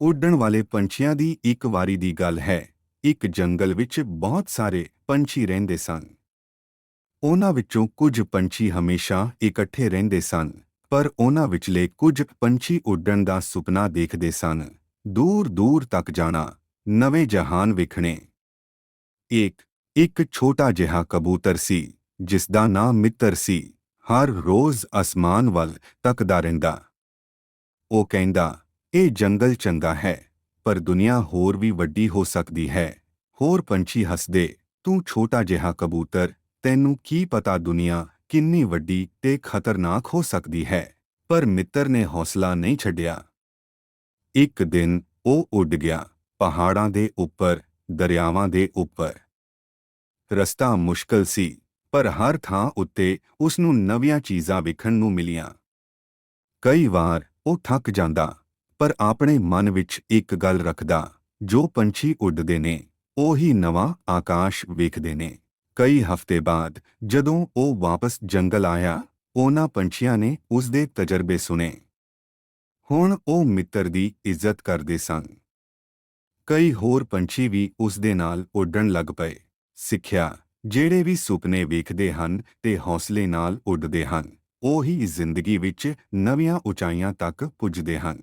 ਉੱਡਣ ਵਾਲੇ ਪੰਛੀਆਂ ਦੀ ਇੱਕ ਵਾਰੀ ਦੀ ਗੱਲ ਹੈ। ਇੱਕ ਜੰਗਲ ਵਿੱਚ ਬਹੁਤ ਸਾਰੇ ਪੰਛੀ ਰਹਿੰਦੇ ਸਨ। ਉਹਨਾਂ ਵਿੱਚੋਂ ਕੁਝ ਪੰਛੀ ਹਮੇਸ਼ਾ ਇਕੱਠੇ ਰਹਿੰਦੇ ਸਨ, ਪਰ ਉਹਨਾਂ ਵਿਚਲੇ ਕੁਝ ਪੰਛੀ ਉੱਡਣ ਦਾ ਸੁਪਨਾ ਦੇਖਦੇ ਸਨ। ਦੂਰ ਦੂਰ ਤੱਕ ਜਾਣਾ, ਨਵੇਂ ਜਹਾਨ ਵੇਖਣੇ। ਇੱਕ ਇੱਕ ਛੋਟਾ ਜਿਹਾ ਕਬੂਤਰ ਸੀ, ਜਿਸ ਦਾ ਨਾਂ ਮਿੱਤਰ ਸੀ। ਹਰ ਰੋਜ਼ ਅਸਮਾਨ ਵੱਲ ਤੱਕਦਾ ਰਹਿੰਦਾ। ਉਹ ਕਹਿੰਦਾ ਇਹ ਜੰਗਲ ਚੰਗਾ ਹੈ, ਪਰ ਦੁਨੀਆ ਹੋਰ ਵੀ ਵੱਡੀ ਹੋ ਸਕਦੀ ਹੈ। ਹੋਰ ਪੰਛੀ ਹੱਸਦੇ, ਤੂੰ ਛੋਟਾ ਜਿਹਾ ਕਬੂਤਰ, ਤੈਨੂੰ ਕੀ ਪਤਾ ਦੁਨੀਆ ਕਿੰਨੀ ਵੱਡੀ ਤੇ ਖਤਰਨਾਕ ਹੋ ਸਕਦੀ ਹੈ? ਪਰ ਮਿੱਤਰ ਨੇ ਹੌਸਲਾ ਨਹੀਂ ਛੱਡਿਆ। ਇੱਕ ਦਿਨ ਉਹ ਉੱਡ ਗਿਆ, ਪਹਾੜਾਂ ਦੇ ਉੱਪਰ, ਦਰਿਆਵਾਂ ਦੇ ਉੱਪਰ। ਰਸਤਾ ਮੁਸ਼ਕਲ ਸੀ, ਪਰ ਹਰ ਥਾਂ ਉੱਤੇ ਉਸ ਨੂੰ ਨਵੀਆਂ ਚੀਜ਼ਾਂ ਵੇਖਣ ਨੂੰ ਮਿਲੀਆਂ। ਕਈ ਵਾਰ ਉਹ ਥੱਕ ਜਾਂਦਾ ਪਰ ਆਪਣੇ ਮਨ ਵਿੱਚ ਇੱਕ ਗੱਲ ਰੱਖਦਾ, ਜੋ ਪੰਛੀ ਉੱਡਦੇ ਨੇ, ਉਹੀ ਨਵਾਂ ਆਕਾਸ਼ ਵੇਖਦੇ ਨੇ। ਕਈ ਹਫ਼ਤੇ ਬਾਅਦ, ਜਦੋਂ ਉਹ ਵਾਪਸ ਜੰਗਲ ਆਇਆ, ਉਹਨਾਂ ਪੰਛੀਆਂ ਨੇ ਉਸ ਦੇ ਤਜਰਬੇ ਸੁਨੇ ਹੁਣ ਉਹ ਮਿੱਤਰ ਦੀ ਇੱਜ਼ਤ ਕਰਦੇ ਸਨ। ਕਈ ਹੋਰ ਪੰਛੀ ਵੀ ਉਸ ਦੇ ਨਾਲ ਉੱਡਣ ਲੱਗ ਪਏ। ਸਿੱਖਿਆ, ਜਿਹੜੇ ਵੀ ਸੁਪਨੇ ਵੇਖਦੇ ਹਨ ਤੇ ਹੌਸਲੇ ਨਾਲ ਉੱਡਦੇ ਹਨ, ਉਹੀ ਜ਼ਿੰਦਗੀ ਵਿੱਚ ਨਵੀਆਂ ਉਚਾਈਆਂ ਤੱਕ ਪੁੱਜਦੇ ਹਨ।